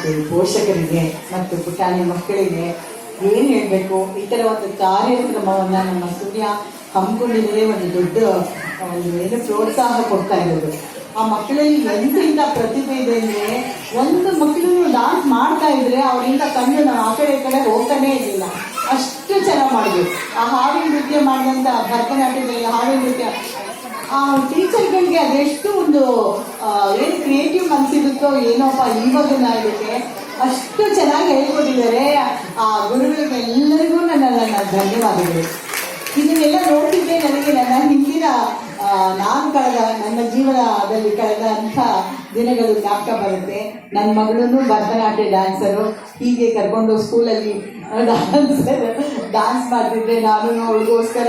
ಮತ್ತು ಪೋಷಕರಿಗೆ ಮತ್ತು ಪುಟಾಣಿ ಮಕ್ಕಳಿಗೆ ಏನು ಹೇಳಬೇಕು? ಈ ಥರ ಒಂದು ಕಾರ್ಯಕ್ರಮವನ್ನು ನಮ್ಮ ಸೂರ್ಯ ಹಮ್ಮಿಕೊಂಡಿದ್ರೆ ಒಂದು ದೊಡ್ಡ ಒಂದು ಏನು ಪ್ರೋತ್ಸಾಹ ಕೊಡ್ತಾ ಇರೋದು. ಆ ಮಕ್ಕಳಲ್ಲಿ ಎಂತಿಂತ ಪ್ರತಿಭೆ ಇದೆ ಅಂದರೆ ಒಂದು ಮಕ್ಕಳು ಡಾನ್ಸ್ ಮಾಡ್ತಾ ಇದ್ರೆ ಅವರಿಂದ ಕಣ್ಣು ನಾವು ಆ ಕಡೆ ಕಡೆ ಹೋಗ್ತಾನೇ ಇರಲಿಲ್ಲ. ಅಷ್ಟು ಚೆನ್ನಾಗಿ ಮಾಡಿದ್ವಿ ಆ ಹಾಡಿನ ನೃತ್ಯ ಮಾಡಿದಂಥ ಭರತನಾಟ್ಯದಲ್ಲಿ ಹಾಡಿನ ನೃತ್ಯ ಟೀಚರ್ಗಳಿಗೆ ಅದೆಷ್ಟು ಒಂದು ಏನು ಕ್ರಿಯೇಟಿವ್ ಮನಸ್ಸಿರುತ್ತೋ ಏನೋಪ್ಪ ಇವಾಗ ಇದಕ್ಕೆ ಅಷ್ಟು ಚೆನ್ನಾಗಿ ಹೇಳ್ಕೊಟ್ಟಿದ್ದಾರೆ. ಆ ಗುರುಗಳಿಗೆ ಎಲ್ಲರಿಗೂ ನನ್ನ ನನ್ನ ಧನ್ಯವಾದಗಳು. ಇದನ್ನೆಲ್ಲ ನೋಡ್ತಿದ್ದೆ ನನಗೆ ನನ್ನ ಹಿಂದಿನ ನಾನು ಕಳೆದ, ನನ್ನ ಜೀವನದಲ್ಲಿ ಕಳೆದ ಅಂಥ ದಿನಗಳು ಜ್ಞಾಪಕ ಬರುತ್ತೆ. ನನ್ನ ಮಗಳೂ ಭರತನಾಟ್ಯ ಡ್ಯಾನ್ಸರು ಹೀಗೆ ಕರ್ಕೊಂಡು ಸ್ಕೂಲಲ್ಲಿ ಡ್ಯಾನ್ಸರ್ ಡ್ಯಾನ್ಸ್ ಮಾಡ್ತಿದ್ದೆ ನಾನು ಅವಳಿಗೋಸ್ಕರ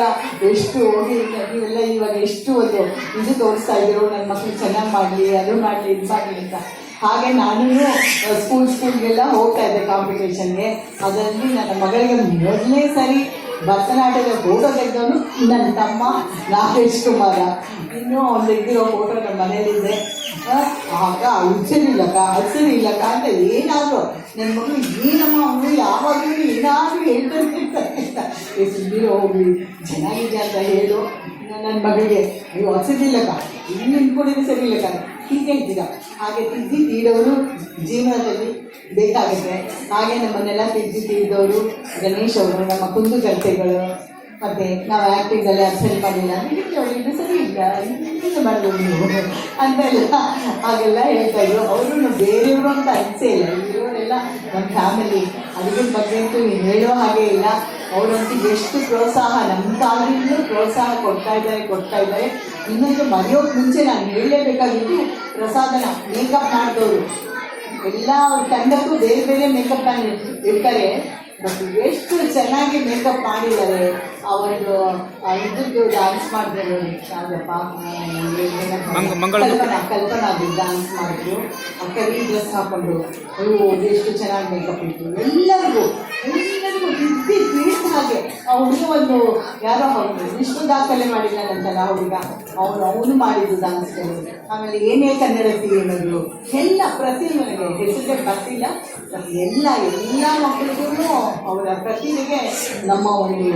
ಎಷ್ಟು ಹೋಗಿ, ನೀವೆಲ್ಲ ಇವಾಗ ಎಷ್ಟು ಒಂದು ಇದು ತೋರಿಸ್ತಾ ಇದ್ರು ನನ್ನ ಮಕ್ಕಳು ಚೆನ್ನಾಗಿ ಮಾಡಲಿ, ಅದು ಮಾಡಲಿ, ಇದು ಮಾಡಲಿ ಅಂತ. ಹಾಗೆ ನಾನು ಸ್ಕೂಲ್ ಸ್ಕೂಲ್ಗೆಲ್ಲ ಹೋಗ್ತಾ ಇದ್ದೆ ಕಾಂಪಿಟೇಷನ್ಗೆ ಅದರಲ್ಲಿ ನನ್ನ ಮಗಳಿಗೆ ಮೊದಲನೇ ಸರಿ ಭರತನಾಟ್ಯದ ಫೋಟೋ ತೆಗೆದವನು ನನ್ನ ತಮ್ಮ ನಾಗೇಶ್ ಕುಮಾರ. ಇನ್ನೂ ಅವ್ನು ತೆಗೆದಿರೋ ಫೋಟೋ ನಮ್ಮ ಮನೇಲಿದೆ. ಆಗ ಹುಚ್ಚರಿಲ್ಲಕ್ಕ ಹಸಿರಿಲ್ಲಕ್ಕ ಅಂತ ಏನಾದರೂ ನನ್ನ ಮಗಳು ಏನಮ್ಮ ಅವನು ಯಾವಾಗಲೂ ಏನಾದರೂ ಹೇಳ್ತಾರೆ ಸುದ್ದಿ ಹೋಗ್ಲಿ ಚೆನ್ನಾಗಿದೆ ಅಂತ ಹೇಳು. ನನ್ನ ಮಗಳಿಗೆ, ಅಯ್ಯೋ ಹಸಿರಿಲ್ಲಕ್ಕ ಇನ್ನು ನಿಂತ್ಕೊಂಡಿದ್ರೆ ಸರಿ ಇಲ್ಲಕ್ಕ ಹೀಗೆ ಇದ್ದೀರ ಹಾಗೆ ತಿದ್ದಿ ತೀಡೋರು ಜೀವನದಲ್ಲಿ ಬೇಕಾಗುತ್ತೆ. ಹಾಗೆ ನಮ್ಮನ್ನೆಲ್ಲ ತಿದ್ದಿ ತೀರಿದವರು ಗಣೇಶ್ ಅವರು, ನಮ್ಮ ಕುಂದುಗರ್ತೆಗಳು ಮತ್ತು ನಾವು ಆ್ಯಕ್ಟಿಂಗಲ್ಲಿ ಅಲ್ಲಿ ಮಾಡಿಲ್ಲ. ನಿಮಗೆ ಅವರಿಗೆ ಸರಿ ಇಲ್ಲ. ಇದು ಮಾಡಿದ್ರು ನೀವು. ಅಂತೆಲ್ಲ ಹಾಗೆಲ್ಲ ಹೇಳ್ತಾ ಇದ್ರು. ಅವರು ಬೇರೆಯವರು ಅಂತ ಅನಿಸೇ ಇಲ್ಲ. ಇರೋರೆಲ್ಲ ನಮ್ಮ ಫ್ಯಾಮಿಲಿ ಅದ್ರ ಬಗ್ಗೆ ಅಂತೂ ನೀನು ಹೇಳೋ ಹಾಗೆ ಇಲ್ಲ. ಅವರಂತೂ ಎಷ್ಟು ಪ್ರೋತ್ಸಾಹ ನಮ್ಮ ಕಾಲದಿಂದಲೂ ಪ್ರೋತ್ಸಾಹ ಕೊಡ್ತಾ ಇದ್ದಾರೆ ಕೊಡ್ತಾ ಇದ್ದಾರೆ. ಇನ್ನೊಂದು ಮರೆಯೋಕೆ ಮುಂಚೆ ನಾನು ಹೇಳಲೇಬೇಕಾಗಿತ್ತು ಪ್ರಸಾದನ ಮೇಕಪ್ ಮಾಡಿದವರು. ಎಲ್ಲ ತಂಡಕ್ಕೂ ಬೇರೆ ಬೇರೆ ಮೇಕಪ್ ಇರ್ತಾರೆ. ಬಟ್ ಎಷ್ಟು ಚೆನ್ನಾಗಿ ಮೇಕಪ್ ಮಾಡಿದ್ದಾರೆ. ಆ ಒಂದು ಡ್ಯಾನ್ಸ್ ಮಾಡಿದ್ರು ಯಾವ್ದಪ್ಪ ಕಲ್ಪನಾ ಕಲ್ಪನಾ ಡ್ಯಾನ್ಸ್ ಮಾಡಿದ್ರು. ಕರಿ ಡ್ರೆಸ್ ಹಾಕೊಂಡು ಅಯ್ಯೋ ಎಷ್ಟು ಚೆನ್ನಾಗಿ ಮೇಕಪ್ ಇತ್ತು. ಎಲ್ಲರಿಗೂ ಎಲ್ಲರಿಗೂ ತಿದ್ದಿ ತಿಳಿದ ಹಾಗೆ ಹುಡುಗ ಒಂದು ಯಾರೋ ಅವನು ವಿಶ್ವ ದಾಖಲೆ ಮಾಡಿದ್ದಾನಂತಲ್ಲ ಹುಡುಗ. ಅವನು ಅವನು ಮಾಡಿದ್ದು ಡ್ಯಾನ್ಸ್ಗಳು ಆಮೇಲೆ ಏನೇ ಕನ್ನಡ ಏನದು ಎಲ್ಲ ಪ್ರತಿಯೊಂದರಿಗೆ ಹೆಸರಿಗೆ ಬರ್ತಿಲ್ಲ. ಎಲ್ಲ ಎಲ್ಲ ಮಕ್ಕಳಿಗೂ ಅವರ ಪ್ರತಿಭೆಗೆ ನಮ್ಮ ಒಂದು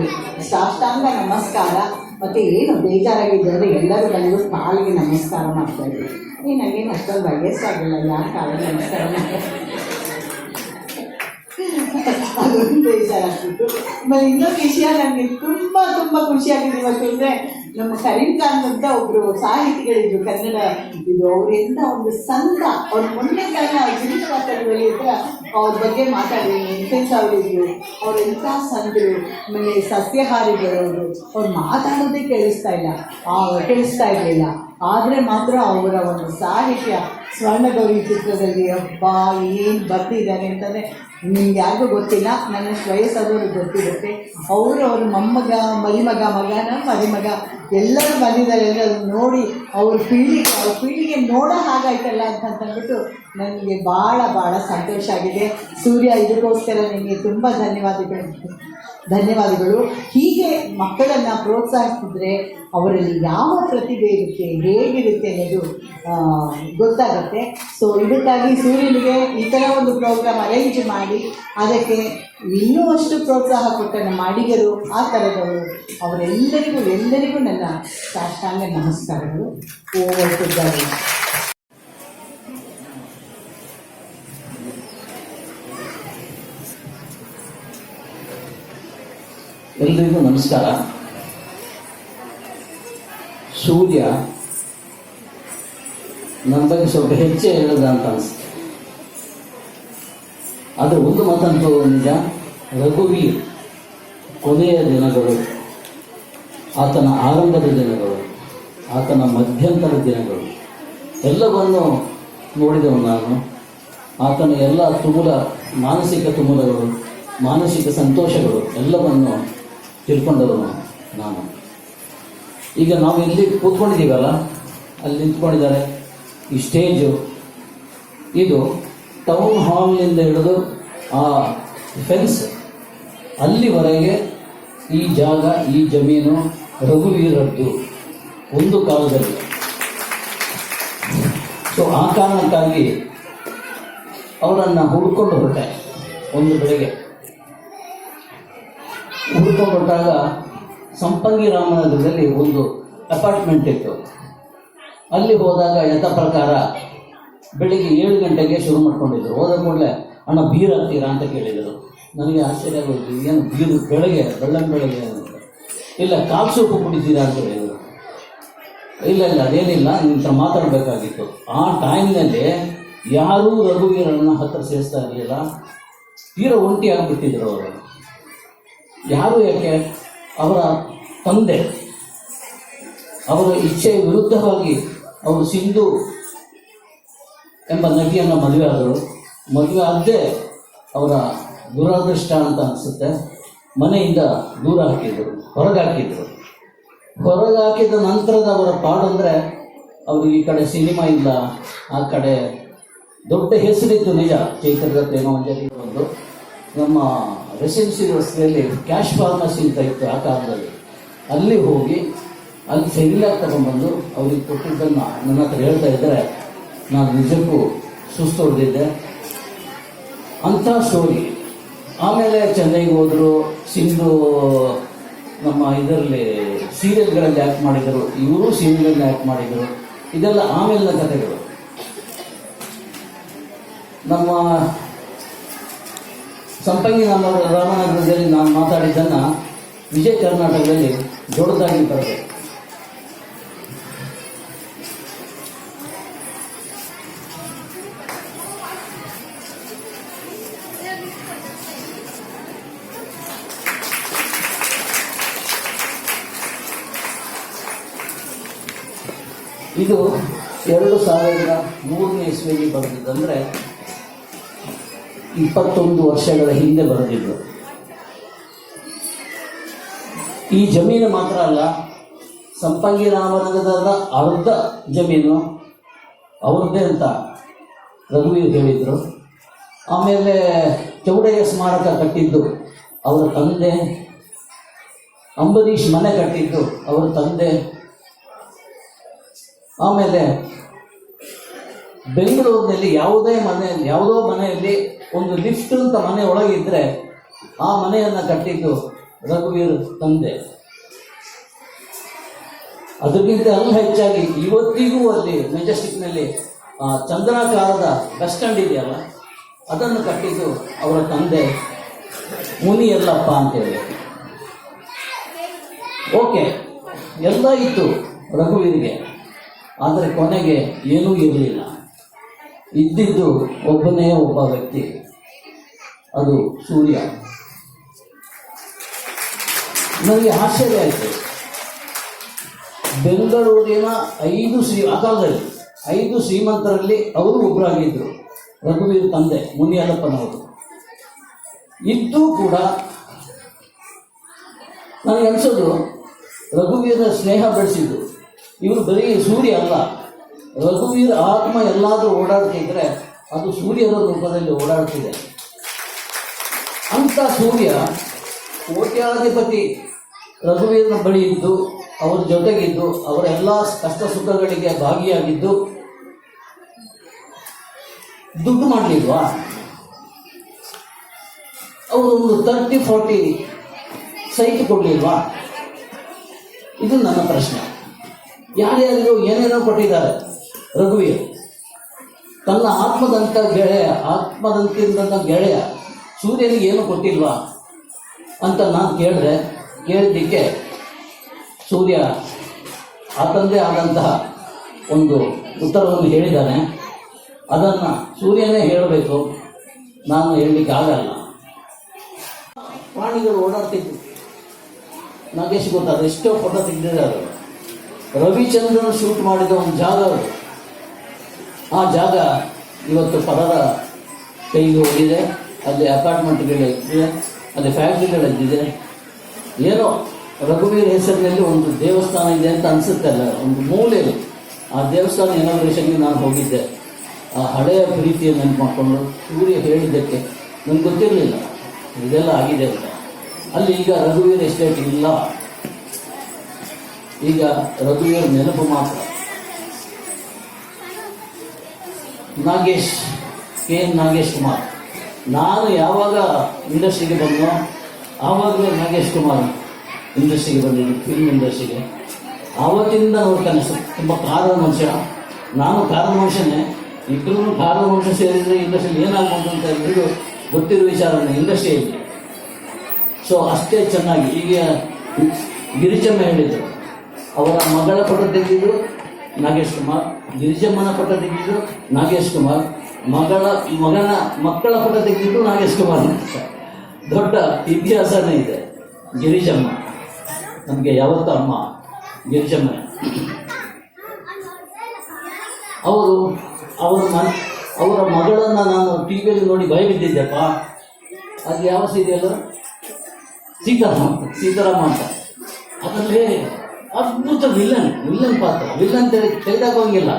ಸಾಷ್ಟಾಂಗ ನಮಸ್ಕಾರ ಮತ್ತು ಏನು ಬೇಜಾರಾಗಿದ್ದರೆ ಎಲ್ಲರೂ ಬಂದು ಕಾಲಿಗೆ ನಮಸ್ಕಾರ ಮಾಡ್ತಾ ಇದ್ವಿ ಈ ನನಗೇನು ಅಷ್ಟೊಂದು ವಯಸ್ಸಾಗಿಲ್ಲ ಯಾರು ಕಾಲಿಗೆ ನಮಸ್ಕಾರ ಮಾಡ್ತಾರೆ ಆಮೇಲೆ ಇನ್ನೊಂದು ವಿಷಯ ನನಗೆ ತುಂಬ ತುಂಬ ಖುಷಿಯಾಗಿದೆ ಇವತ್ತಂದರೆ ನಮ್ಮ ಕರೀಂಖಾನ್ ಅಂತ ಒಬ್ಬರು ಸಾಹಿತಿಗಳಿದ್ರು ಕನ್ನಡ ಇದು ಅವರಿಂದ ಒಂದು ಸಂಘ ಅವ್ರ ಮೊನ್ನೆ ಕಾಲ ಜೀವಿತ ಮಾತಾಡುವಲ್ಲಿ ಹತ್ರ ಅವ್ರ ಬಗ್ಗೆ ಮಾತಾಡಿದ್ದೀನಿ ಎಂತೆಂಥ ಅವರಿದ್ರು ಅವ್ರ ಎಂಥ ಸಂತರು ಆಮೇಲೆ ಅವರು, ಅವ್ರು ಮಾತಾಡೋದೇ ಕೇಳಿಸ್ತಾ ಇಲ್ಲ ಕೇಳಿಸ್ತಾ ಇರಲಿಲ್ಲ. ಆದರೆ ಮಾತ್ರ ಅವರ ಒಂದು ಸಾಹಿತ್ಯ ಸ್ವರ್ಣಗೌರಿ ಚಿತ್ರದಲ್ಲಿ ಅಬ್ಬಾ, ಏನು ಬರ್ತಿದ್ದಾರೆ ಅಂತಂದರೆ, ನಿಮ್ಗೆ ಯಾರಿಗೂ ಗೊತ್ತಿಲ್ಲ, ನನ್ನ ವಯಸ್ಸಾದವ್ರಿಗೆ ಗೊತ್ತಿರುತ್ತೆ. ಅವರು ಅವ್ರ ಮೊಮ್ಮಗ, ಮರಿಮಗ ಮಗನ ಮರಿಮಗ, ಎಲ್ಲರೂ ಬಂದಿದ್ದಾರೆ ಎಲ್ಲರೂ ನೋಡಿ ಅವ್ರ ಪೀಳಿಗೆ ಅವ್ರ ಪೀಳಿಗೆ ನೋಡೋ ಹಾಗಾಯ್ತಲ್ಲ ಅಂತಂದ್ಬಿಟ್ಟು ನನಗೆ ಭಾಳ ಭಾಳ ಸಂತೋಷ ಆಗಿದೆ. ಸೂರ್ಯ, ಇದಕ್ಕೋಸ್ಕರ ನಿಮಗೆ ತುಂಬ ಧನ್ಯವಾದಗಳು. ಧನ್ಯವಾದಗಳು. ಹೀಗೆ ಮಕ್ಕಳನ್ನು ಪ್ರೋತ್ಸಾಹಿಸಿದ್ರೆ ಅವರಲ್ಲಿ ಯಾವ ಪ್ರತಿಭೆ ಇರುತ್ತೆ, ಹೇಗಿರುತ್ತೆ ಅನ್ನೋದು ಗೊತ್ತಾಗುತ್ತೆ. ಸೊ ಇದಕ್ಕಾಗಿ ಸೂರ್ಯನಿಗೆ ಈ ಥರ ಒಂದು ಪ್ರೋಗ್ರಾಮ್ ಅರೇಂಜ್ ಮಾಡಿ, ಅದಕ್ಕೆ ಇನ್ನೂ ಅಷ್ಟು ಪ್ರೋತ್ಸಾಹ ಕೊಟ್ಟ ನಮ್ಮ ಅಡಿಗರು ಆ ಥರದವರು, ಅವರೆಲ್ಲರಿಗೂ, ಎಲ್ಲರಿಗೂ ನನ್ನ ಸಾಷ್ಟಾಂಗ ನಮಸ್ಕಾರಗಳು. ಓದಿದ್ದಾರೆ ಎಲ್ರಿಗೂ ನಮಸ್ಕಾರ. ಸೂರ್ಯ ನನ್ನ ಬಗ್ಗೆ ಸ್ವಲ್ಪ ಹೆಚ್ಚೇ ಹೇಳದ ಅಂತ ಅನಿಸ್ತು ಆದರೆ ಒಂದು ಮಾತಂತೂ ನಿಜ, ರಘುವೀರ್ ಕೊನೆಯ ದಿನಗಳು, ಆತನ ಆರಂಭದ ದಿನಗಳು, ಆತನ ಮಧ್ಯಂತರ ದಿನಗಳು, ಎಲ್ಲವನ್ನು ನೋಡಿದೆವು ನಾನು. ಆತನ ಎಲ್ಲ ತುಮುಲ, ಮಾನಸಿಕ ತುಮುಲಗಳು, ಮಾನಸಿಕ ಸಂತೋಷಗಳು, ಎಲ್ಲವನ್ನು ತಿಳ್ಕೊಂಡವನು ನಾನು. ಈಗ ನಾವು ಇಲ್ಲಿ ಕೂತ್ಕೊಂಡಿದ್ದೀವಲ್ಲ, ಅಲ್ಲಿ ನಿಂತ್ಕೊಂಡಿದ್ದಾರೆ. ಈ ಸ್ಟೇಜು ಇದು ಟೌನ್ ಹಾಲ್ನಿಂದ ಹಿಡಿದು ಆ ಫೆನ್ಸ್ ಅಲ್ಲಿವರೆಗೆ ಈ ಜಾಗ, ಈ ಜಮೀನು ರಘುವೀರದ್ದು ಒಂದು ಕಾಲದಲ್ಲಿ. ಸೊ ಆ ಕಾರಣಕ್ಕಾಗಿ ಅವರನ್ನು ಹುಡ್ಕೊಂಡು ಹೊರಟೆ ಒಂದು ಬೆಳಿಗ್ಗೆ. ಹುಡ್ಕೊಂಡು ಕೊಟ್ಟಾಗ ಸಂಪಂಗಿ ರಾಮನಗರದಲ್ಲಿ ಒಂದು ಅಪಾರ್ಟ್ಮೆಂಟ್ ಇತ್ತು. ಅಲ್ಲಿ ಹೋದಾಗ ಯಥ ಪ್ರಕಾರ ಬೆಳಿಗ್ಗೆ ಏಳು ಗಂಟೆಗೆ ಶುರು ಮಾಡ್ಕೊಂಡಿದ್ರು. ಹೋದ ಕೂಡಲೇ, ಅಣ್ಣ, ಬೀರ್ ಹಾಕ್ತೀರಾ ಅಂತ ಕೇಳಿದರು. ನನಗೆ ಆಶ್ಚರ್ಯ ಆಗೋಯ್ತು. ಏನು ಬೀರು ಬೆಳಗ್ಗೆ ಬೆಳ್ಳಂ ಬೆಳಗ್ಗೆ ಅಂತ ಇಲ್ಲ ಕಾಲ್ ಸೂಪು ಕುಡಿತೀರಾ? ಅಂತ ಹೇಳಿದರು ಇಲ್ಲ ಇಲ್ಲ, ಅದೇನಿಲ್ಲ ನಿಮ್ಮ ಮಾತಾಡಬೇಕಾಗಿತ್ತು. ಆ ಟೈಮ್ನಲ್ಲಿ ಯಾರೂ ರಘುವೀರನ್ನ ಹತ್ತಿರ ಸೇರಿಸ್ತಾ ಇರಲಿಲ್ಲ. ತೀರ ಒಂಟಿ ಆಗಿಬಿಟ್ಟಿದ್ರು ಅವರು. ಯಾರು ಯಾಕೆ? ಅವರ ತಂದೆ. ಅವರ ಇಚ್ಛೆಯ ವಿರುದ್ಧವಾಗಿ ಅವರು ಸಿಂಧು ಎಂಬ ನಟಿಯನ್ನು ಮದುವೆ ಆದರು. ಮದುವೆ ಆಗದೆ ಅವರ ದುರಾದೃಷ್ಟ ಅಂತ ಅನಿಸುತ್ತೆ. ಮನೆಯಿಂದ ದೂರ ಹಾಕಿದ್ರು, ಹೊರಗಾಕಿದ್ರು. ಹೊರಗಾಕಿದ ಹೊರಗೆ ನಂತರದ ಅವರ ಪಾಡಂದರೆ ಅವರು ಈ ಕಡೆ ಸಿನಿಮಾ ಇಲ್ಲ, ಆ ಕಡೆ ದೊಡ್ಡ ಹೆಸರಿತ್ತು ನಿಜ. ಚೈತ್ರದ ಪ್ರೇಮ ಒಂದು ನಮ್ಮ ರೆಸಿಡೆನ್ಸಿ ರಸ್ತೆಯಲ್ಲಿ ಕ್ಯಾಶ್ ಫಾರ್ಮಸಿ ಅಂತ ಇತ್ತು ಆ ಕಾಲದಲ್ಲಿ. ಅಲ್ಲಿ ಹೋಗಿ, ಅಲ್ಲಿ ಸೆಮಿನಾರ್ ತಗೊಂಡ್ಬಂದು ಅವ್ರಿಗೆ ಕೊಟ್ಟಿದ್ದನ್ನು ನನ್ನ ಹತ್ರ ಹೇಳ್ತಾ ಇದ್ದರೆ. ನಾನು ನಿಜಕ್ಕೂ ಸುಸ್ತು ಹೊಡೆದಿದ್ದೆ. ಅಂಥ ಸ್ಟೋರಿ ಆಮೇಲೆ ಚೆನ್ನೈಗೆ ಹೋದರು, ಸಿಂಧು ನಮ್ಮ ಇದರಲ್ಲಿ ಸೀರಿಯಲ್ಗಳಲ್ಲಿ ಆ್ಯಕ್ಟ್ ಮಾಡಿದರು, ಇವರು ಸೀರಿಯಲ್ಗಳಲ್ಲಿ ಆ್ಯಕ್ಟ್ ಮಾಡಿದರು. ಇದೆಲ್ಲ ಆಮೇಲಿನ ಕಥೆಗಳು. ನಮ್ಮ ಸಂಪಂಗಿ ನಮ್ಮ ರಾಮನಗರದಲ್ಲಿ ನಾನು ಮಾತಾಡಿದ್ದನ್ನ ವಿಜಯ ಕರ್ನಾಟಕದಲ್ಲಿ ದೊಡ್ಡದಾಗಿ ಬರಬೇಕು ಇದು ಎರಡು ಸಾವಿರದ ಮೂರನೇ ಇಸ್ವಿಗೆ ಬರೆದಿದ್ದಂದರೆ ಇಪ್ಪತ್ತೊಂದು ವರ್ಷಗಳ ಹಿಂದೆ ಬರೆದಿದ್ದರು ಈ ಜಮೀನು ಮಾತ್ರ ಅಲ್ಲ, ಸಂಪಂಗಿ ರಾಮನಗರದ ಅರ್ಧ ಜಮೀನು ಅವ್ರದ್ದೇ ಅಂತ ರಘುವೀರ್ ಹೇಳಿದರು. ಆಮೇಲೆ ಚೌಡಯ್ಯ ಸ್ಮಾರಕ ಕಟ್ಟಿದ್ದು ಅವರ ತಂದೆ, ಅಂಬರೀಷ್ ಮನೆ ಕಟ್ಟಿದ್ದು ಅವರ ತಂದೆ. ಆಮೇಲೆ ಬೆಂಗಳೂರಿನಲ್ಲಿ ಯಾವುದೇ ಮನೆಯಲ್ಲಿ ಯಾವುದೋ ಮನೆಯಲ್ಲಿ ಒಂದು ಲಿಫ್ಟ್ ಅಂತ ಮನೆ ಒಳಗಿದ್ರೆ ಆ ಮನೆಯನ್ನು ಕಟ್ಟಿದ್ದು ರಘುವೀರ್ ತಂದೆ. ಅದಕ್ಕಿಂತ ಅಲ್ಲ ಹೆಚ್ಚಾಗಿ ಇವತ್ತಿಗೂ ಅಲ್ಲಿ ಮೆಜೆಸ್ಟಿಕ್ನಲ್ಲಿ ಚಂದ್ರಾಕಾರದ ಬಸ್ ಸ್ಟ್ಯಾಂಡ್ ಇದೆಯಲ್ಲ, ಅದನ್ನು ಕಟ್ಟಿದ್ದು ಅವರ ತಂದೆ ಮುನಿ ಎಲ್ಲಪ್ಪ ಅಂತೇಳಿ. ಓಕೆ, ಎಲ್ಲ ಇತ್ತು ರಘುವೀರಿಗೆ, ಆದರೆ ಕೊನೆಗೆ ಏನೂ ಇರಲಿಲ್ಲ. ಇದ್ದಿದ್ದು ಒಬ್ಬನೇ ಒಬ್ಬ ವ್ಯಕ್ತಿ. ಅದು ಸೂರ್ಯ. ನನಗೆ ಆಶ್ಚರ್ಯ ಆಯಿತು. ಬೆಂಗಳೂರಿನ ಐದು ಶ್ರೀ, ಆ ಕಾಲದಲ್ಲಿ ಐದು ಶ್ರೀಮಂತರಲ್ಲಿ ಅವರು ಒಬ್ಬರಾಗಿದ್ದರು ರಘುವೀರ್ ತಂದೆ, ಮುನಿಯಲ್ಲಪ್ಪನವರು. ಇದ್ದೂ ಕೂಡ ನನಗೆ ಅನಿಸೋದು ರಘುವೀರ ಸ್ನೇಹ ಬೆಳೆಸಿದ್ದು. ಇವರು ಬರೀ ಸೂರ್ಯ ಅಲ್ಲ. ರಘುವೀರ ಆತ್ಮ ಎಲ್ಲಾದರೂ ಓಡಾಡ್ತಿದ್ರೆ ಅದು ಸೂರ್ಯನ ರೂಪದಲ್ಲಿ ಓಡಾಡ್ತಿದೆ. ಅಂಥ ಸೂರ್ಯ ಕೋಟ್ಯಾಧಿಪತಿ ರಘುವೀರನ ಬಳಿ ಇದ್ದು, ಅವರ ಜೊತೆಗಿದ್ದು, ಅವರ ಎಲ್ಲ ಕಷ್ಟ ಸುಖಗಳಿಗೆ ಭಾಗಿಯಾಗಿದ್ದು, ದುಡ್ಡು ಮಾಡಲಿಲ್ವಾ? ಅವರು ಒಂದು ತರ್ಟಿ ಫೋರ್ಟಿ ಸೈಟ್ ಕೊಡಲಿಲ್ವಾ? ಇದು ನನ್ನ ಪ್ರಶ್ನೆ. ಯಾರ್ಯಾರಿಗೂ ಏನೇನೋ ಕೊಟ್ಟಿದ್ದಾರೆ ರಘುವೀರ್. ತನ್ನ ಆತ್ಮದಂತ ಗೆಳೆಯ ಆತ್ಮದಂತಿದ್ದಂಥ ಗೆಳೆಯ ಸೂರ್ಯನಿಗೆ ಏನು ಕೊಟ್ಟಿಲ್ವಾ ಅಂತ ನಾನು ಕೇಳಿದ್ರೆ ಕೇಳಿದ್ದಕ್ಕೆ ಸೂರ್ಯ ಆತಂದೇ ಆದಂತಹ ಒಂದು ಉತ್ತರವನ್ನು ಹೇಳಿದ್ದಾನೆ. ಅದನ್ನು ಸೂರ್ಯನೇ ಹೇಳಬೇಕು. ನಾನು ಹೇಳಲಿಕ್ಕೆ ಆಗಲ್ಲ. ಪ್ರಾಣಿಗಳು ಓಡಾಡ್ತಿದ್ವು. ನಾಗೇಶ್ ಗೊತ್ತಾದ ಎಷ್ಟೋ ಫೋಟೋ ತೆಗೆದಿದ್ದಾರೆ ರವಿಚಂದ್ರನ್ ಶೂಟ್ ಮಾಡಿದ ಒಂದು ಜಾಗ ಅದು. ಆ ಜಾಗ ಇವತ್ತು ಪದದ ಕೈಗೆ ಹೋಗಿದೆ. ಅಲ್ಲಿ ಅಪಾರ್ಟ್ಮೆಂಟ್ಗಳಿದೆ ಅಲ್ಲಿ ಫ್ಯಾಕ್ಟ್ರಿಗಳದ್ದಿದೆ ಏನೋ ರಘುವೀರ್ ಹೆಸರಿನಲ್ಲಿ ಒಂದು ದೇವಸ್ಥಾನ ಇದೆ ಅಂತ ಅನಿಸುತ್ತೆ ಅಲ್ಲ ಒಂದು ಮೂಲೆಯಲ್ಲಿ ಆ ದೇವಸ್ಥಾನ ಇನಾಗ್ರೇಷನ್ಗೆ ನಾನು ಹೋಗಿದ್ದೆ. ಆ ಹಳೆಯ ಪ್ರೀತಿಯನ್ನು ನೆನಪು ಮಾಡಿಕೊಂಡು ಸೂರ್ಯ ಹೇಳಿದ್ದಕ್ಕೆ ನನಗೆ ಗೊತ್ತಿರಲಿಲ್ಲ. ಇದೆಲ್ಲ ಆಗಿದೆ ಅಂತ. ಅಲ್ಲಿ ಈಗ ರಘುವೀರ್ ಎಸ್ಟೇಟ್ ಇಲ್ಲ. ಈಗ ರಘುವೀರ್ ನೆನಪು ಮಾತ್ರ. ನಾಗೇಶ್, ಕೆ. ಎನ್ ನಾಗೇಶ್ ಕುಮಾರ್. ನಾನು ಯಾವಾಗ ಇಂಡಸ್ಟ್ರಿಗೆ ಬಂದೋ ಆವಾಗಲೇ ನಾಗೇಶ್ ಕುಮಾರ್ ಇಂಡಸ್ಟ್ರಿಗೆ ಬಂದಿದ್ದು ಫಿಲ್ಮ್ ಇಂಡಸ್ಟ್ರಿಗೆ. ಆವತ್ತಿಂದ ನೋಡ್ತಾನೆ ಸರ್ ತುಂಬ ಕಾರದ ಮನುಷ್ಯ. ನಾನು ಕಾರದ ಮನುಷ್ಯನೇ. ಇಬ್ಬರೂ ಕಾರದ ಮನುಷ್ಯ ಸೇರಿದರೆ ಇಂಡಸ್ಟ್ರಿಯಲ್ಲಿ ಏನಾಗ್ಬೋದು ಅಂತ ಎಲ್ರಿಗೂ ಗೊತ್ತಿರೋ ವಿಚಾರ ಇಂಡಸ್ಟ್ರಿಯಲ್ಲಿ. ಸೊ ಅಷ್ಟೇ ಚೆನ್ನಾಗಿ ಈಗ ಗಿರಿಜಮ್ಮ ಹೇಳಿದರು. ಅವರ ಮಗಳ ಪಟ್ಟ ತೆಗೆದಿದ್ರು ನಾಗೇಶ್ ಕುಮಾರ್, ಗಿರಿಜಮ್ಮನ ಪಟ್ಟ ತೆಗೆದಿದ್ರು ನಾಗೇಶ್ ಕುಮಾರ್ ಮಗಳ, ಮಗನ ಮಕ್ಕಳ ಪುಟ ತೆಗೆದಿದ್ದು ನಾಗೇಶ್ ಕುಮಾರ್ ಅಂತ. ದೊಡ್ಡ ಇತಿಹಾಸನೇ ಇದೆ. ಗಿರೀಶಮ್ಮ ನಮಗೆ ಯಾವತ್ತ ಅಮ್ಮ. ಗಿರಿಜಮ್ಮ. ಅವರು, ಅವರ ಮನ್ ಅವರ ಮಗಳನ್ನು ನಾನು ಟಿ ವಿಯಲ್ಲಿ ನೋಡಿ ಭಯ ಬಿದ್ದಿದ್ದೆಪ್ಪ. ಅದು ಯಾವ ಸೀರಿಯಲ್ ಸೀತಾರಾಮ ಸೀತಾರಾಮ ಅಂತ. ಅದರಲ್ಲಿ ಅದ್ಭುತ ವಿಲನ್ ವಿಲನ್ ಪಾತ್ರ. ವಿಲನ್ ತೆಗೆದಾಕೋಂಗಿಲ್ಲ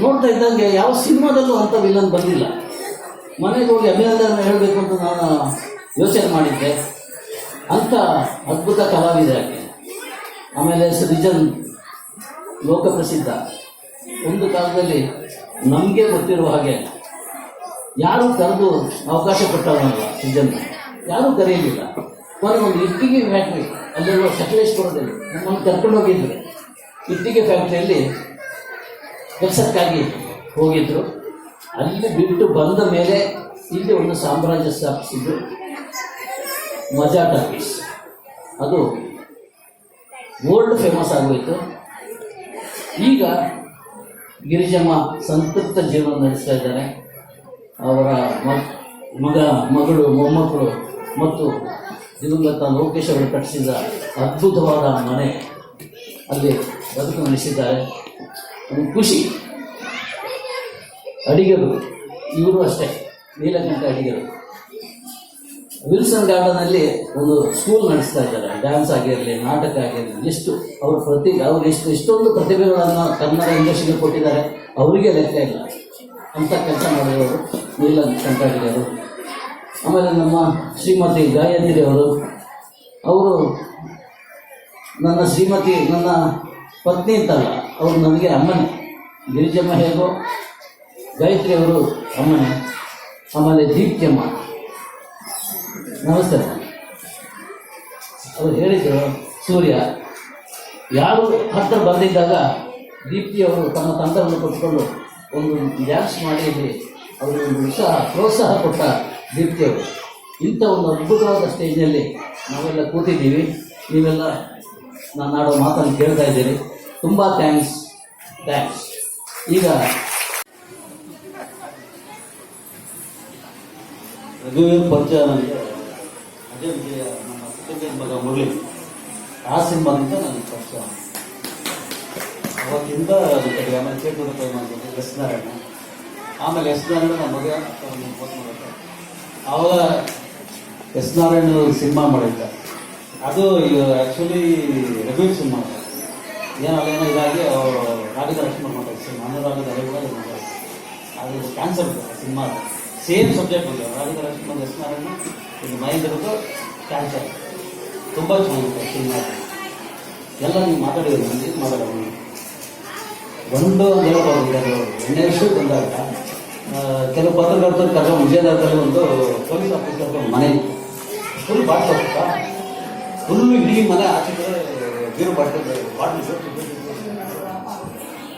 ನೋಡ್ತಾ ಇದ್ದಂಗೆ ಯಾವ ಸಿನಿಮಾದಲ್ಲೂ ಅಂಥ ವಿಲನ್ ಬಂದಿಲ್ಲ. ಮನೆಗೆ ಹೋಗಿ ಅಭಿನಂದನ ಹೇಳಬೇಕು ಅಂತ ನಾನು ಯೋಚನೆ ಮಾಡಿದ್ದೆ. ಅಂಥ ಅದ್ಭುತ ಕಲಾವಿದೆ ಆಕೆ. ಆಮೇಲೆ ಸೃಜನ್ ಲೋಕಪ್ರಸಿದ್ಧ. ಒಂದು ಕಾಲದಲ್ಲಿ ನಮಗೆ ಗೊತ್ತಿರುವ ಹಾಗೆ ಯಾರು ಕರೆದು ಅವಕಾಶ ಕೊಟ್ಟವನಲ್ಲ ಸೃಜನ್ ಯಾರೂ ಕರೆಯಲಿಲ್ಲ. ಒಂದು ಇಟ್ಟಿಗೆ ಫ್ಯಾಕ್ಟ್ರಿ ಅಲ್ಲಿರುವ ಸಕಲೇಶ್ಪುರದಲ್ಲಿ ನಮ್ಮನ್ನು ಕರ್ಕೊಂಡು ಹೋಗಿದ್ರು. ಇಟ್ಟಿಗೆ ಫ್ಯಾಕ್ಟ್ರಿಯಲ್ಲಿ ಕೆಲಸಕ್ಕಾಗಿ ಹೋಗಿದ್ದರು ಅಲ್ಲಿ ಬಿಟ್ಟು ಬಂದ ಮೇಲೆ ಇಲ್ಲಿ ಒಂದು ಸಾಮ್ರಾಜ್ಯ ಸ್ಥಾಪಿಸಿದ್ದು ಮಜಾ ಟಾಕೀಸ್ ಅದು ವರ್ಲ್ಡ್ ಫೇಮಸ್ ಆಗೋಯಿತು ಈಗ ಗಿರಿಜಮ್ಮ ಸಂತೃಪ್ತ ಜೀವನ ನಡೆಸ್ತಾ ಇದ್ದಾರೆ. ಅವರ ಮಗ, ಮಗಳು, ಮೊಮ್ಮಕ್ಕಳು ಮತ್ತು ದಿವಂಗತ ಲೋಕೇಶ್ ಅವರು ಕಟ್ಟಿಸಿದ ಅದ್ಭುತವಾದ ಮನೆ ಅಲ್ಲಿ ಬದುಕು ನಡೆಸಿದ್ದಾರೆ. ಖುಷಿ. ಅಡಿಗರು, ಇವರು ಅಷ್ಟೇ ನೀಲಕಂಠ ಅಡಿಗರು. ವಿಲ್ಸನ್ ಗಾರ್ಡನಲ್ಲಿ ಒಂದು ಸ್ಕೂಲ್ ನಡೆಸ್ತಾ ಇದ್ದಾರೆ ಡ್ಯಾನ್ಸ್ ಆಗಿರಲಿ, ನಾಟಕ ಆಗಿರಲಿ, ಎಷ್ಟು ಅವ್ರ ಪ್ರತಿ, ಅವ್ರು ಎಷ್ಟು, ಎಷ್ಟೊಂದು ಪ್ರತಿಭೆಗಳನ್ನು ಕನ್ನಡ ಇಂಡಸ್ಟ್ರಿಗೆ ಕೊಟ್ಟಿದ್ದಾರೆ, ಅವರಿಗೆ ಲೆಕ್ಕ ಇಲ್ಲ. ಅಂತ ಕೆಲಸ ಮಾಡಿದವರು ನೀಲನ್ ಅಡಿಗರು ಆಮೇಲೆ ನಮ್ಮ ಶ್ರೀಮತಿ ಗಾಯತ್ರಿ ಅವರು ಅವರು ನನ್ನ ಶ್ರೀಮತಿ, ನನ್ನ ಪತ್ನಿ ಅಂತಲ್ಲ ಅವರು ನನಗೆ ಅಮ್ಮನೆ. ಗಿರಿಜಮ್ಮ ಹೇಗೋ ಗಾಯತ್ರಿ ಅವರು ಅಮ್ಮನೆ. ಆಮೇಲೆ ದೀಪ್ತಿಯಮ್ಮ. ನಮಸ್ತೆ. ಅವರು ಹೇಳಿದರು ಸೂರ್ಯ, ಯಾರು ಹತ್ತಿರ ಬಂದಿದ್ದಾಗ ದೀಪ್ತಿಯವರು ತಮ್ಮ ತಂತ್ರವನ್ನು ಕೊಟ್ಟುಕೊಂಡು ಒಂದು ಡ್ಯಾನ್ಸ್ ಮಾಡಿ ಅವರು ಒಂದು ಉತ್ಸಾಹ, ಪ್ರೋತ್ಸಾಹ ಕೊಟ್ಟ ದೀಪ್ತಿಯವರು ಇಂಥ ಒಂದು ಅದ್ಭುತವಾದ ಸ್ಟೇಜ್ನಲ್ಲಿ ನಾವೆಲ್ಲ ಕೂತಿದ್ದೀವಿ. ನೀವೆಲ್ಲ ನಾನು ಆಡೋ ಮಾತನ್ನು ಕೇಳ್ತಾ ಇದ್ದೀರಿ. ತುಂಬ ಥ್ಯಾಂಕ್ಸ್ ಥ್ಯಾಂಕ್ಸ್ ಈಗ ರಘುವೀರ್ ಪರಿಚಯ ನನಗೆ? ಅದೇ ವಿಜಯ ನಮ್ಮ ಕುಟುಂಬದ ಮಗ ಮುರಳಿ. ಆ ಸಿನಿಮಾದಿಂದ ನನಗೆ ಪರಿಚಯ ಅವತ್ತಿಂದ ಜೊತೆಗೆ ಆಮೇಲೆ ಚೇತನ ಕೈ ಮಾಡ್ಬೋದು ಎಸ್ ನಾರಾಯಣ. ಆಮೇಲೆ ಎಸ್ ನಾರಾಯಣ ನಮ್ಮ ಮಗ ಆವಾಗ ಎಸ್ ನಾರಾಯಣ ಸಿನಿಮಾ ಮಾಡಿದ್ದ. ಅದು ಆ್ಯಕ್ಚುಲಿ ರಘುವೀರ್ ಸಿನಿಮಾ. ಏನೋ ಏನೋ ಇದಾಗಿ ಅವರು ರಾಧಿಕಾ ಲಕ್ಷ್ಮಣ ಮಾಡ್ತಾರೆ ಸಿನಿಮಾ ಅನುರಾಗದ ಕೂಡ ಮಾತಾಡ್ತಾರೆ ಅದು ಕ್ಯಾನ್ಸರ್ ಸಿನಿಮಾ ಸೇಮ್ ಸಬ್ಜೆಕ್ಟ್ ಬಂದಿದೆ. ರಾಧಿಕಾ ಲಕ್ಷ್ಮಣ ಎಸ್ ನಾರಾಯಣ ಇದು ಮಹೇಂದ್ರದ್ದು ಕ್ಯಾನ್ಸರ್ ತುಂಬ ಚೆನ್ನಾಗಿದೆ ಸಿನಿಮಾ. ಎಲ್ಲ ನೀವು ಮಾತಾಡಿದ್ರು ನನಗೆ ಮಾತಾಡೋದು? ಒಂದು ಹೇಳ್ಬೋದು ಎಣ್ಣೆ ವಿಷಯ ಬಂದಾಗ ಕೆಲವು ಪತ್ರಕರ್ತರು ಕರ್ಕೊಂಡು ವಿಜಯನಗರದಲ್ಲಿ ಒಂದು ಪೊಲೀಸ್ ಆಫೀಸರ್ ಮನೆ. ಫುಲ್ ಬಾಟ್ಲು ಫುಲ್ ಇಡೀ ಮನೆ ಆಚೆ ಕಡೆ ಮಾಡ್ಕೊಂಡು ಬಾಟ್ಲು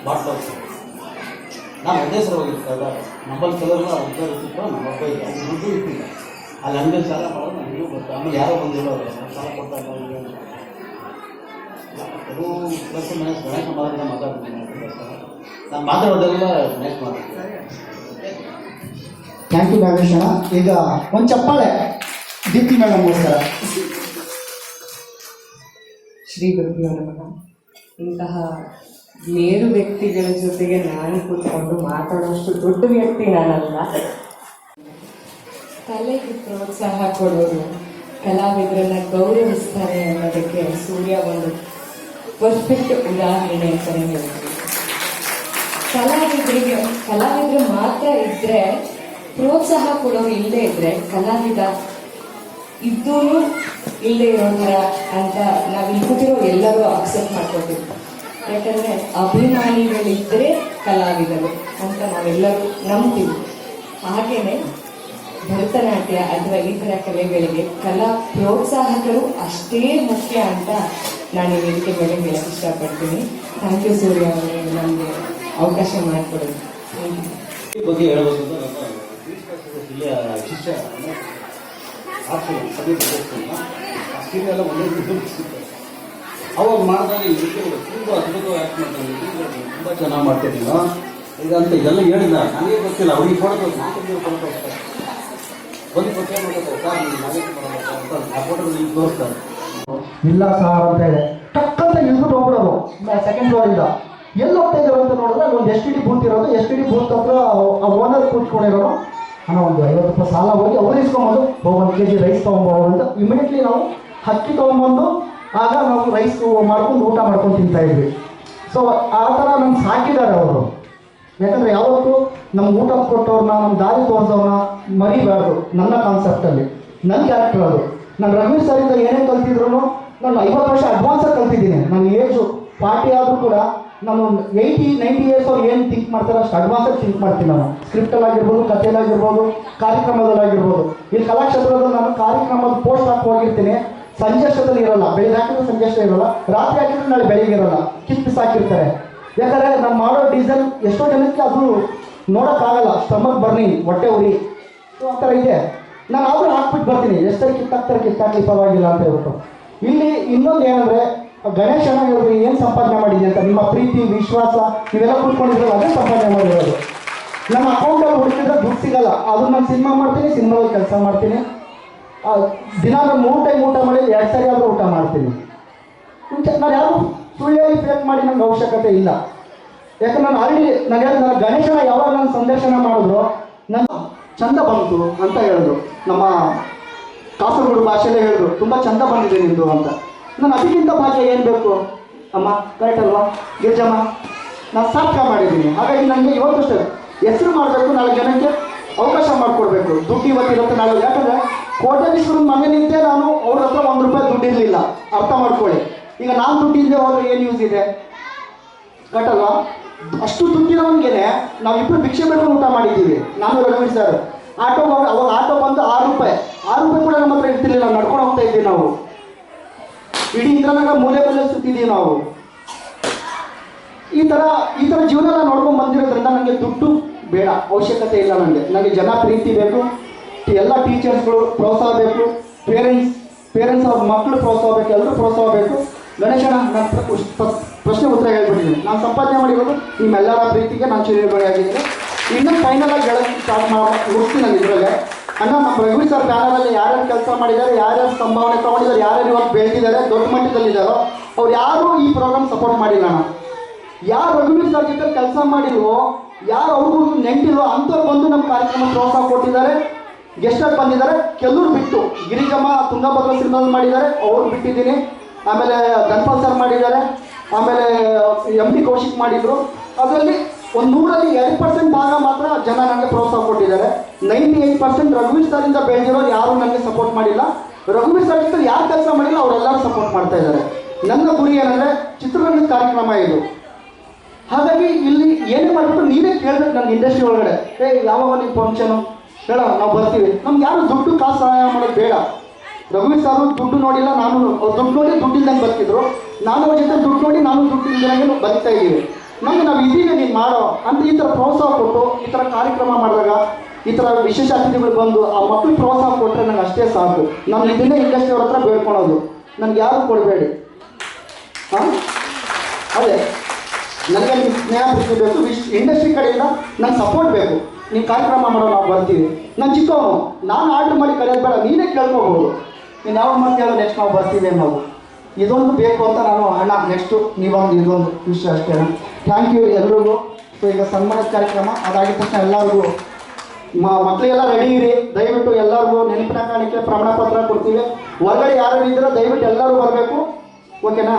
ಬಾಟ್ಲು ನಾನು ಒಂದೇ ಸಲ ಹೋಗಿರ್ತಾರೆ ನಮ್ಮಲ್ಲಿ ಕೆಲವರು ಉದ್ಯೋಗ ಇರ್ತಿತ್ತು ನಮ್ಮ ಅಪ್ಪ ಇಲ್ಲ ಇಟ್ಟಿಲ್ಲ. ಅಲ್ಲಿ ಅಂಗಡಿ ಸಾಲ ಮಾಡೋದು ನನಗೂ ಗೊತ್ತು. ಆಮೇಲೆ ಯಾರೋ ಬಂದಿಲ್ಲ ಅವರು. ಸಾಲ ಕೊಡ್ತಾ ಇಲ್ಲ ಇಲ್ಲ ಇಲ್ಲ. ಕೆಲವು ಪ್ಲಸ್ ಮೈನಸ್ ಗಣೇಶ ಮಾಡೋದನ್ನ ಮಾತಾಡ್ತೀನಿ ನಾನು ಮಾತಾಡೋದೆಲ್ಲ ನೆಕ್ಸ್ಟ್ ಮಾತಾಡ್ತೀನಿ ಥ್ಯಾಂಕ್ ಯು ನಾಗೇಶ್ ಈಗ ಒಂದು ಚಪ್ಪಾಳೆ. ದೀಪ್ತಿ ಮೇಡಮ್ಗೋಸ್ಕರ ಶ್ರೀ ಗುರುಭ್ಯೋ ನಮಃ ಇಂತಹ ಮೇರು ವ್ಯಕ್ತಿಗಳ ಜೊತೆಗೆ ನಾನು ಕೂತ್ಕೊಂಡು ಮಾತಾಡೋಷ್ಟು ದೊಡ್ಡ ವ್ಯಕ್ತಿ ನಾನಲ್ಲ. ಕಲೆಗೆ ಪ್ರೋತ್ಸಾಹ ಕೊಡೋದು, ಕಲಾವಿದರನ್ನ ಗೌರವಿಸ್ತಾರೆ ಅನ್ನೋದಕ್ಕೆ ಸೂರ್ಯ ಒಂದು ಪರ್ಫೆಕ್ಟ್ ಉದಾಹರಣೆ ಅಂತಲೇ ಹೇಳ್ತೀನಿ ಕಲಾವಿದರಿಗೆ, ಕಲಾವಿದರು ಮಾತ್ರ ಇದ್ರೆ ಪ್ರೋತ್ಸಾಹ ಕೊಡೋರು ಇಲ್ಲದೆ ಇದ್ರೆ ಕಲಾವಿದ ಇದ್ದೂ ಇಲ್ಲದೆ ಇರೋ ಥರ ಅಂತ ನಾವು ಇಲ್ಲಿ ಕೂತಿರೋ ಎಲ್ಲರೂ ಅಕ್ಸೆಪ್ಟ್ ಮಾಡ್ಕೋತೀವಿ. ಯಾಕಂದ್ರೆ ಅಭಿಮಾನಿಗಳಿದ್ರೆ ಕಲಾವಿದರು ಅಂತ ನಾವೆಲ್ಲರೂ ನಂಬ್ತೀವಿ. ಹಾಗೇನೆ ಭರತನಾಟ್ಯ ಅಥವಾ ಇತರ ಕಲೆಗಳಿಗೆ ಕಲಾ ಪ್ರೋತ್ಸಾಹಕರು ಅಷ್ಟೇ ಮುಖ್ಯ ಅಂತ ನಾನು ಈ ವೇದಿಕೆ ಮೇಲೆ ಹೇಳಕ್ ಇಷ್ಟಪಡ್ತೀನಿ. ಥ್ಯಾಂಕ್ ಯು ಸೂರ್ಯ ಅವರೇ, ನಮಗೆ ಅವಕಾಶ ಮಾಡಿಕೊಡೋದು ಈ ಬಗ್ಗೆ ಜಿಲ್ಲೆಯ ಶಿಷ್ಯ ಸರಿ ಆ ಸೀರೆ ಎಲ್ಲ ರಿಸಲ್ಟ್ ಸಿಗ್ತದೆ ಅವಾಗ ಮಾಡಿದಾಗ ಇದಕ್ಕೆ ತುಂಬ ಅದ್ಭುತವಾಗಿ ಆ್ಯಕ್ಟ್ ಮಾಡ್ತಾರೆ ತುಂಬ ಚೆನ್ನಾಗಿ ಮಾಡ್ತಿದ್ದೀನೋ ಅಂತ ಇದೆಲ್ಲ ಹೇಳಿದ ನನಗೆ ಗೊತ್ತಿಲ್ಲ ಅವ್ರಿಗೆ ಕೊಡಬೇಕು ನಾಲ್ಕು ಕೊಡಬೇಕು ಬಂದು ಪರಿಚಯ ಮಾಡಬೇಕು ಸರ್ ನೀವು ನಾಲ್ಕು ಬರಬೇಕು ಅಂತ ಆ ಫೋಟೋ ನಿಮ್ಗೆ ತೋರಿಸ್ತಾರೆ ಇಲ್ಲ ಸರ್ ಅಂತ ಇದೆ ಟಕ್ಕಂತ ಇಳ್ಬಿಟ್ಟು ಹೋಗ್ಬಿಡೋದು ಸೆಕೆಂಡ್ ಫ್ಲೋರ್ ಇಂದ ಎಲ್ಲಿ ಹೋಗ್ತಾ ಇದ್ದಾರೆ ಅಂತ ನೋಡಿದ್ರೆ ಒಂದು ಎಸ್ ಟಿ ಡಿ ಬೂತ್ ಇರೋದು ಎಸ್ ಟಿ ಡಿ ಬೂತ್ ಹತ್ರ ಓನರ್ ಕೂತ್ಕೊಂಡಿರೋರು ಹಣ ಒಂದು ಐವತ್ತು ರೂಪಾಯಿ ಸಾಲ ಹೋಗಿ ಅವ್ರು ಇಸ್ಕೊಂಬೋದು ಹೋಗಿ ಒಂದು ಕೆ ಜಿ ರೈಸ್ ತೊಗೊಂಬೋದು ಅಂತ ಇಮಿಡಿಯೇಟ್ಲಿ ನಾವು ಹಕ್ಕಿ ತೊಗೊಂಬಂದು ಆಗ ನಾವು ರೈಸ್ ಮಾಡ್ಕೊಂಡು ಊಟ ಮಾಡ್ಕೊಂಡು ತಿಂತಾ ಇದ್ವಿ. ಸೊ ಆ ಥರ ನಮ್ಗೆ ಸಾಕಿದ್ದಾರೆ ಅವರು. ಯಾಕಂದರೆ ಯಾವತ್ತೂ ನಮ್ಗೆ ಊಟ ಕೊಟ್ಟವ್ರನ್ನ ನಮ್ಮ ದಾರಿ ತೋರಿಸೋರ್ನ ಮರಿಬಾರ್ದು, ನನ್ನ ಕಾನ್ಸೆಪ್ಟಲ್ಲಿ ನನ್ನ ಕ್ಯಾರೆಕ್ಟರ್ ಅದು. ನಾನು ರಮೇಶ್ ಸರಿಂದ ಏನೇ ಕಲ್ತಿದ್ರು ನಾನು ಐವತ್ತು ವರ್ಷ ಅಡ್ವಾನ್ಸಾಗಿ ಕಲ್ತಿದ್ದೀನಿ. ನನ್ನ ಏಜು ಪಾರ್ಟಿ ಆದರೂ ಕೂಡ ನಾನು ಏಯ್ಟಿ ನೈಂಟಿ ಇಯರ್ಸ್ ಅವ್ರು ಏನು ಥಿಂಕ್ ಮಾಡ್ತಾರೆ ಅಷ್ಟು ಅಡ್ವಾನ್ಸಾಗಿ ಥಿಂಕ್ ಮಾಡ್ತೀನಿ ನಾನು. ಸ್ಕ್ರಿಪ್ಟಲ್ಲಾಗಿರ್ಬೋದು ಕಥೆಯಲ್ಲಾಗಿರ್ಬೋದು ಕಾರ್ಯಕ್ರಮದಲ್ಲಾಗಿರ್ಬೋದು ಇಲ್ಲಿ ಕಲಾಕ್ಷೇತ್ರದಲ್ಲಿ ನಾನು ಕಾರ್ಯಕ್ರಮದ ಪೋಸ್ಟ್ ಹಾಕಿ ಹೋಗಿರ್ತೀನಿ. ಸಂಜೆ ಅಷ್ಟದಲ್ಲಿ ಇರಲ್ಲ, ಬೆಳಿಗ್ಗೆ ಹಾಕಿದ್ರೆ ಸಂಜೆ ಅಷ್ಟೇ ಇರೋಲ್ಲ, ರಾತ್ರಿ ಹಾಕಿದ್ರೆ ನಾಳೆ ಬೆಳಿಗ್ಗೆ ಇರೋಲ್ಲ ಕಿತ್ ಹಾಕಿರ್ತಾರೆ. ಯಾಕಂದ್ರೆ ನಾನು ಮಾಡೋ ಡೀಸೆಲ್ ಎಷ್ಟೋ ಜನಕ್ಕೆ ಅದು ನೋಡೋಕ್ಕಾಗಲ್ಲ ಸ್ಟಮಕ್ ಬರ್ನಿಂಗ್ ಹೊಟ್ಟೆ ಉರಿ. ಸೊ ಆ ಥರ ಇದೆ. ನಾನು ಆದರೂ ಹಾಕ್ಬಿಟ್ಟು ಬರ್ತೀನಿ. ಎಷ್ಟರ ಕಿತ್ತಾಕ್ತಾರೆ, ಕಿತ್ತಾಕ್ಲಿ, ಪರವಾಗಿಲ್ಲ ಅಂತ ಹೇಳ್ಬಿಟ್ಟು. ಇಲ್ಲಿ ಇನ್ನೊಂದು ಏನಂದರೆ ಗಣೇಶನ ಇವರು ಏನು ಸಂಪಾದನೆ ಮಾಡಿದೆ ಅಂತ ನಿಮ್ಮ ಪ್ರೀತಿ, ವಿಶ್ವಾಸ, ಇವೆಲ್ಲ ಕೂತ್ಕೊಂಡಿದ್ರಲ್ಲ, ಅದೇ ಸಂಪಾದನೆ ಮಾಡಿರೋದು. ನಮ್ಮ ಅಕೌಂಟಲ್ಲಿ ಹುಡುಕಿದ್ರೆ ದುಡ್ಡು ಸಿಗಲ್ಲ. ಅದು ನಾನು ಸಿನಿಮಾ ಮಾಡ್ತೀನಿ, ಸಿನಿಮಾದಲ್ಲಿ ಕೆಲಸ ಮಾಡ್ತೀನಿ. ದಿನ ನಾನು ಮೂರು ಟೈಮ್ ಊಟ ಮಾಡಿ ಎರಡು ಸರಿ ಆದರೂ ಊಟ ಮಾಡ್ತೀನಿ. ನಾನು ಯಾರು ಸುಳ್ಳಿಯಲ್ಲಿ ಫೇಕ್ ಮಾಡಿ ನನಗೆ ಅವಶ್ಯಕತೆ ಇಲ್ಲ. ಯಾಕಂದ್ರೆ ನಾನು ಆಲ್ರೆಡಿ ನಾನು ಹೇಳಿದ ನನ್ನ ಗಣೇಶನ ಯಾವಾಗ ನಾನು ಸಂದರ್ಶನ ಮಾಡಿದ್ರು, ನನ್ನ ಚಂದ ಬಂತು ಅಂತ ಹೇಳಿದ್ರು. ನಮ್ಮ ಕಾಸರಗೋಡು ಭಾಷೆಯಲ್ಲೇ ಹೇಳಿದ್ರು, ತುಂಬ ಚಂದ ಬಂದಿದೆ ನಿಮ್ಮದು ಅಂತ. ನಾನು ಅದಕ್ಕಿಂತ ಭಾಗ್ಯ ಏನು ಬೇಕು? ಅಮ್ಮ ಕರೆಕ್ಟ್ ಅಲ್ವಾ? ಗಿರ್ಜಮ್ಮ ನಾನು ಸಾರ್ಥಕ ಮಾಡಿದ್ದೀನಿ. ಹಾಗಾಗಿ ನನಗೆ ಇವತ್ತಷ್ಟೇ ಹೆಸರು ಮಾಡಬೇಕು, ನಾಳೆ ಜನಕ್ಕೆ ಅವಕಾಶ ಮಾಡಿಕೊಡ್ಬೇಕು. ದುಡ್ಡು ಇವತ್ತಿರುತ್ತೆ ನಾಳೆ ಯಾಕಂದರೆ ಕೋಟ್ಯಾಧೀಶ್ವರನ ನಿಂತೆ ನಾನು ಅವ್ರ ಹತ್ರ ಒಂದು ರೂಪಾಯಿ ದುಡ್ಡು ಇರಲಿಲ್ಲ. ಅರ್ಥ ಮಾಡ್ಕೊಳ್ಳಿ. ಈಗ ನಾನು ದುಡ್ಡು ಇದ್ದೆ ಹೋದ್ರೆ ಏನು ಯೂಸ್ ಇದೆ? ಕಟ್ಟಲ್ವಾ ಅಷ್ಟು ದುಡ್ಡಿರೋನ್ಗೆ ನಾವಿಬ್ಬರು ಭಿಕ್ಷೆ ಬೇಡ್ಕೊಂಡು ಊಟ ಮಾಡಿದ್ದೀವಿ. ನಾನು ರಘುವೀರ್ ಸರ್ ಆಟೋ ಅವಾಗ ಆಟೋ ಬಂದು ಆರು ರೂಪಾಯಿ. ಆರು ರೂಪಾಯಿ ಕೂಡ ನಮ್ಮ ಹತ್ರ ಇರ್ತಿರ್ಲಿಲ್ಲ. ನಡ್ಕೊಂಡು ಹೋಗ್ತಾ ಇದ್ದೀವಿ ನಾವು. ಇಡೀ ಇಂದ್ರನಗರ ಮೂಲೆ ಮೇಲೆ ಸುತ್ತಿದ್ದೀವಿ ನಾವು. ಈ ಥರ ಈ ಥರ ಜೀವನ ನೋಡ್ಕೊಂಡು ಬಂದಿರೋದ್ರಿಂದ ನನಗೆ ದುಡ್ಡು ಬೇಡ, ಅವಶ್ಯಕತೆ ಇಲ್ಲ ನನಗೆ ನನಗೆ ಜನ ಪ್ರೀತಿ ಬೇಕು ಎಲ್ಲ ಟೀಚರ್ಸ್ಗಳು ಪ್ರೋತ್ಸಾಹ ಬೇಕು ಪೇರೆಂಟ್ಸ್ ಪೇರೆಂಟ್ಸ್ ಅವ್ರ ಮಕ್ಕಳು ಪ್ರೋತ್ಸಾಹ ಬೇಕು ಎಲ್ಲರೂ ಪ್ರೋತ್ಸಾಹ ಬೇಕು. ಗಣೇಶನ ನಾನು ಪ್ರ- ಪ್ರ- ಪ್ರಶ್ನೆ ಉತ್ತರ ಹೇಳ್ಬಿಟ್ಟಿದ್ದೀನಿ. ನಾನು ಸಂಪಾದನೆ ಮಾಡಿರೋದು ನಿಮ್ಮೆಲ್ಲರ ಪ್ರೀತಿಗೆ ನಾನು ಚಿರಋಣಿಯಾಗಿದ್ದೀನಿ. ಇನ್ನೂ ಫೈನಲ್ ಆಗಿ ಸ್ಟಾರ್ಟ್ ಮಾಡಿ ಮುಗಿಸ್ತೀನಿ ನಾನು ಅಣ್ಣ, ನಮ್ಮ ರಘು ಸರ್ ಪ್ಯಾನಲಲ್ಲಿ ಯಾರ್ಯಾರು ಕೆಲಸ ಮಾಡಿದ್ದಾರೆ, ಯಾರ್ಯಾರು ಸಂಭಾವನೆ ತಗೊಂಡಿದ್ದಾರೆ, ಯಾರ್ಯಾರು ಇವತ್ತು ಬೆಳೆದಿದ್ದಾರೆ, ದೊಡ್ಡ ಮಟ್ಟದಲ್ಲಿದ್ದಾರೋ ಅವ್ರು ಯಾರೂ ಈ ಪ್ರೋಗ್ರಾಮ್ ಸಪೋರ್ಟ್ ಮಾಡಿಲ್ಲ ಅಣ್ಣ. ಯಾರು ರಘುವೀರ್ ಸರ್ ಜೊತೆ ಕೆಲಸ ಮಾಡಿಲ್ವೋ ಯಾರು ಅವ್ರಿಗೂ ನೆಂಟಿಲ್ವೋ ಅಂಥವ್ರು ಬಂದು ನಮ್ಮ ಕಾರ್ಯಕ್ರಮ ಪ್ರೋತ್ಸಾಹ ಕೊಟ್ಟಿದ್ದಾರೆ ಆಗಿ ಬಂದಿದ್ದಾರೆ, ಕೆಲವ್ರು ಬಿಟ್ಟು ಗಿರಿಜಮ್ಮ ತುಂಗಭದ್ರ ಸಿನಿಮಾ ಮಾಡಿದ್ದಾರೆ, ಅವ್ರು ಬಿಟ್ಟಿದ್ದೀನಿ, ಆಮೇಲೆ ಧನ್ಪಾಲ್ ಸರ್ ಮಾಡಿದ್ದಾರೆ, ಆಮೇಲೆ ಎಂ ಡಿ ಕೌಶಿಕ್ ಮಾಡಿದ್ರು. ಅದರಲ್ಲಿ ಒಂದು ನೂರಲ್ಲಿ ಎರಡು ಪರ್ಸೆಂಟ್ ಭಾಗ ಮಾತ್ರ ಜನ ನನಗೆ ಪ್ರೋತ್ಸಾಹ ಕೊಟ್ಟಿದ್ದಾರೆ. ನೈಂಟಿ ಏಯ್ಟ್ ಪರ್ಸೆಂಟ್ ರಘುವೀರ್ ಸರಿಂದ ಬೆಳೆದಿರೋರು ಯಾರು ನನಗೆ ಸಪೋರ್ಟ್ ಮಾಡಿಲ್ಲ. ರಘುವೀರ್ ಸರ್ ಯಾರು ಕೆಲಸ ಮಾಡಿಲ್ಲ, ಅವರೆಲ್ಲರೂ ಸಪೋರ್ಟ್ ಮಾಡ್ತಾ ಇದ್ದಾರೆ. ನನ್ನ ಗುರಿ ಏನಂದರೆ ಚಿತ್ರರಂಗದ ಕಾರ್ಯಕ್ರಮ ಇದು. ಹಾಗಾಗಿ ಇಲ್ಲಿ ಏನು ಮಾಡಿಬಿಟ್ಟು ನೀನೇ ಕೇಳಬೇಕು ನನ್ನ ಇಂಡಸ್ಟ್ರಿ ಒಳಗಡೆ. ಏ, ಯಾವಾಗ ನಿಮ್ಮ ಫಂಕ್ಷನು ಹೇಳ, ನಾವು ಬರ್ತೀವಿ. ನಮ್ಗೆ ಯಾರು ದುಡ್ಡು ಕಾಸು ಸಹಾಯ ಮಾಡೋದು ಬೇಡ. ರಘುವೀರ್ ಸಾರು ದುಡ್ಡು ನೋಡಿಲ್ಲ, ನಾನು ದುಡ್ಡು ನೋಡಿ ದುಡ್ಡಿಲ್ದಂಗೆ ಬರ್ತಿದ್ರು. ನಾನು ಅವ್ರ ಜೊತೆ ದುಡ್ಡು ನೋಡಿ ನಾನು ದುಡ್ಡು ಇಲ್ದಂಗೆ ಬರ್ತಾ ಇದ್ದೀವಿ. ನಮ್ಗೆ ನಾವು ಇದೀವಿ ನೀನು ಮಾಡೋ ಅಂತ ಈ ಥರ ಪ್ರೋತ್ಸಾಹ ಕೊಟ್ಟು ಈ ಥರ ಕಾರ್ಯಕ್ರಮ ಮಾಡಿದಾಗ ಈ ಥರ ವಿಶೇಷ ಅತಿಥಿಗಳು ಬಂದು ಆ ಮಕ್ಕಳು ಪ್ರೋತ್ಸಾಹ ಕೊಟ್ಟರೆ ನಂಗೆ ಅಷ್ಟೇ ಸಾಕು. ನಾನು ಇದನ್ನೇ ಇಂಡಸ್ಟ್ರಿ ಅವ್ರ ಹತ್ರ ಬೇಡ್ಕೊಳೋದು. ನನಗೆ ಯಾರು ಕೊಡಬೇಡಿ? ಹಾಂ? ಅದೇ. ನನಗೆ ನಿಮ್ಮ ಸ್ನೇಹ ಬೇಕು, ವಿಶ್ ಇಂಡಸ್ಟ್ರಿ ಕಡೆಯಿಂದ ನಂಗೆ ಸಪೋರ್ಟ್ ಬೇಕು. ನೀವು ಕಾರ್ಯಕ್ರಮ ಮಾಡೋ ನಾವು ಬರ್ತೀವಿ. ನಾನು ಚಿಕ್ಕವನು, ನಾನು ಆರ್ಡ್ರ್ ಮಾಡಿ ಕರೆಯೋದು ಬೇಡ, ನೀನೇ ಕೇಳ್ಕೋಬೋದು. ನೀನು ಯಾವ ಮಾತು ಹೇಳೋ ನೆಕ್ಸ್ಟ್ ನಾವು ಬರ್ತೀವಿ ನಾವು ಇದೊಂದು ಬೇಕು ಅಂತ ನಾನು ಅಣ್ಣ ನೆಕ್ಸ್ಟು ನೀವೊಂದು, ಇದೊಂದು, ವಿಷಯ ಅಷ್ಟೇ. ಥ್ಯಾಂಕ್ ಯು ಎಲ್ರಿಗೂ. ಸೊ ಈಗ ಸನ್ಮಾನ ಕಾರ್ಯಕ್ರಮ ಅದಾಗಿದ ತಕ್ಷಣ ಎಲ್ಲರಿಗೂ ಮಕ್ಕಳಿಗೆಲ್ಲ ರೆಡಿ ಇರಿ. ದಯವಿಟ್ಟು ಎಲ್ಲರಿಗೂ ನೆನಪಿನ ಕಾಣಿಕೆ ಪ್ರಮಾಣ ಪತ್ರ ಕೊಡ್ತೀವಿ. ಹೊರಗಡೆ ಯಾರು ಇದ್ದೀರೋ ದಯವಿಟ್ಟು ಎಲ್ಲರೂ ಬರಬೇಕು. ಓಕೆನಾ